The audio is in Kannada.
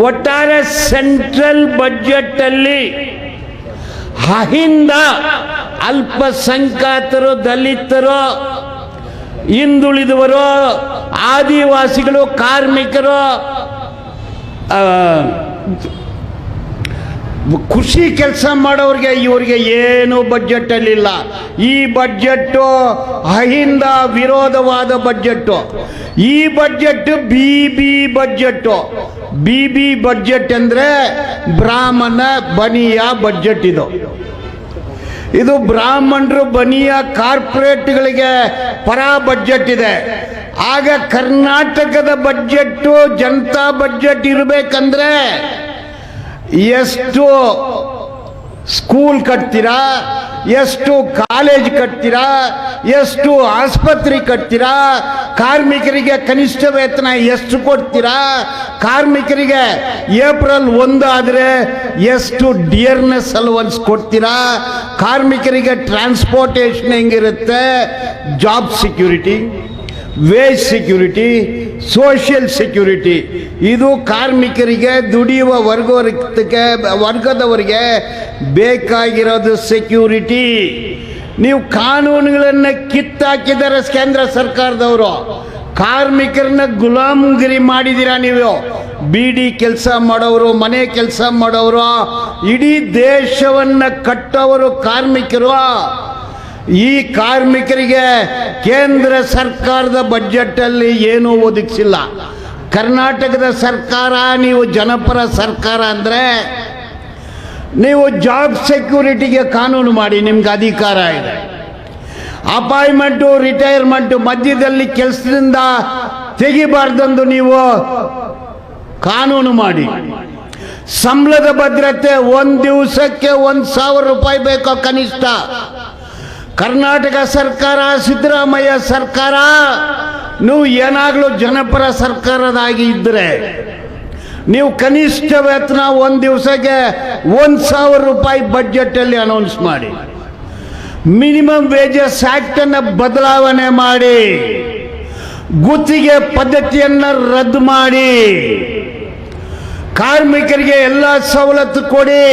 ಒಟ್ಟಾರೆ ಸೆಂಟ್ರಲ್ ಬಜೆಟ್ ಅಲ್ಲಿ ಅಹಿಂದ ಅಲ್ಪಸಂಖ್ಯಾತರು ದಲಿತರು ಹಿಂದುಳಿದವರು ಆದಿವಾಸಿಗಳು ಕಾರ್ಮಿಕರು ಕೃಷಿ ಕೆಲಸ ಮಾಡೋರಿಗೆ ಇವರಿಗೆ ಏನು ಬಜೆಟ್ ಅಲ್ಲಿಲ್ಲ ಈ ಬಡ್ಜೆಟ್ಟು ಅಹಿಂದ ವಿರೋಧವಾದ ಬಡ್ಜೆಟ್ಟು ಈ budget B B budget B B budget ಅಂದ್ರೆ ಬ್ರಾಹ್ಮಣ ಬನಿಯ ಬಜೆಟ್ ಇದು. ಇದು ಬ್ರಾಹ್ಮಣರು ಬನಿಯ ಕಾರ್ಪೊರೇಟ್ಗಳಿಗೆ ಪರ ಬಜೆಟ್ ಇದೆ. ಆಗ ಕರ್ನಾಟಕದ ಬಡ್ಜೆಟ್ಟು ಜನತಾ ಬಜೆಟ್ ಇರಬೇಕಂದ್ರೆ ಎಷ್ಟು ಸ್ಕೂಲ್ ಕಟ್ತೀರಾ, ಎಷ್ಟು ಕಾಲೇಜ್ ಕಟ್ತೀರಾ, ಎಷ್ಟು ಆಸ್ಪತ್ರೆ ಕಟ್ತೀರಾ, ಕಾರ್ಮಿಕರಿಗೆ ಕನಿಷ್ಠ ವೇತನ ಎಷ್ಟು ಕೊಡ್ತೀರಾ, ಕಾರ್ಮಿಕರಿಗೆ ಏಪ್ರಿಲ್ ಒಂದು ಆದರೆ ಎಷ್ಟು ಡಿಯರ್ನೆಸ್ ಅಲವನ್ಸ್ ಕೊಡ್ತೀರಾ, ಕಾರ್ಮಿಕರಿಗೆ ಟ್ರಾನ್ಸ್ಪೋರ್ಟೇಷನ್ ಹೆಂಗಿರುತ್ತೆ, job security, wage security social security ಇದು ಕಾರ್ಮಿಕರಿಗೆ ದುಡಿಯುವ ವರ್ಗಕ್ಕೆ, ವರ್ಗದವರಿಗೆ ಬೇಕಾಗಿರೋದು ಸೆಕ್ಯೂರಿಟಿ ನೀವು ಕಾನೂನುಗಳನ್ನು ಕಿತ್ತಾಕಿದ್ದಾರೆ ಕೇಂದ್ರ ಸರ್ಕಾರದವರು, ಕಾರ್ಮಿಕರನ್ನ ಗುಲಾಮಗಿರಿ ಮಾಡಿದ್ದೀರಾ ನೀವು? ಬಿಡಿ ಕೆಲಸ ಮಾಡೋರು, ಮನೆ ಕೆಲಸ ಮಾಡೋರು, ಇಡೀ ದೇಶವನ್ನು ಕಟ್ಟೋವರು ಕಾರ್ಮಿಕರು. ಈ ಕಾರ್ಮಿಕರಿಗೆ ಕೇಂದ್ರ ಸರ್ಕಾರದ ಬಜೆಟಲ್ಲಿ ಏನೂ ಒದಗಿಸಿಲ್ಲ. ಕರ್ನಾಟಕದ ಸರ್ಕಾರ, ನೀವು ಜನಪರ ಸರ್ಕಾರ ಅಂದರೆ ನೀವು ಜಾಬ್ ಸೆಕ್ಯೂರಿಟಿಗೆ ಕಾನೂನು ಮಾಡಿ, ನಿಮ್ಗೆ ಅಧಿಕಾರ ಇದೆ. ಅಪಾಯಿಂಟ್ಮೆಂಟು ರಿಟೈರ್ಮೆಂಟು ಮಧ್ಯದಲ್ಲಿ ಕೆಲಸದಿಂದ ತೆಗಿಬಾರ್ದಂದು ನೀವು ಕಾನೂನು ಮಾಡಿ. ಸಂಬಳದ ಭದ್ರತೆ, ಒಂದು ದಿವಸಕ್ಕೆ ಒಂದು ಸಾವಿರ ರೂಪಾಯಿ ಬೇಕೋ ಕನಿಷ್ಠ. ಕರ್ನಾಟಕ ಸರ್ಕಾರ, ಸಿದ್ದರಾಮಯ್ಯ ಸರ್ಕಾರ, ನೀವು ಏನಾಗಲೂ ಜನಪರ ಸರ್ಕಾರದಾಗಿ ಇದ್ದರೆ ನೀವು ಕನಿಷ್ಠ ವೇತನ ಒಂದು ದಿವಸಕ್ಕೆ ಒಂದು ಸಾವಿರ ರೂಪಾಯಿ ಬಡ್ಜೆಟಲ್ಲಿ ಅನೌನ್ಸ್ ಮಾಡಿ. ಮಿನಿಮಮ್ ವೇಜಸ್ ಆ್ಯಕ್ಟನ್ನು ಬದಲಾವಣೆ ಮಾಡಿ. ಗುತ್ತಿಗೆ ಪದ್ಧತಿಯನ್ನು ರದ್ದು ಮಾಡಿ. ಕಾರ್ಮಿಕರಿಗೆ ಎಲ್ಲ ಸವಲತ್ತು ಕೊಡಿ.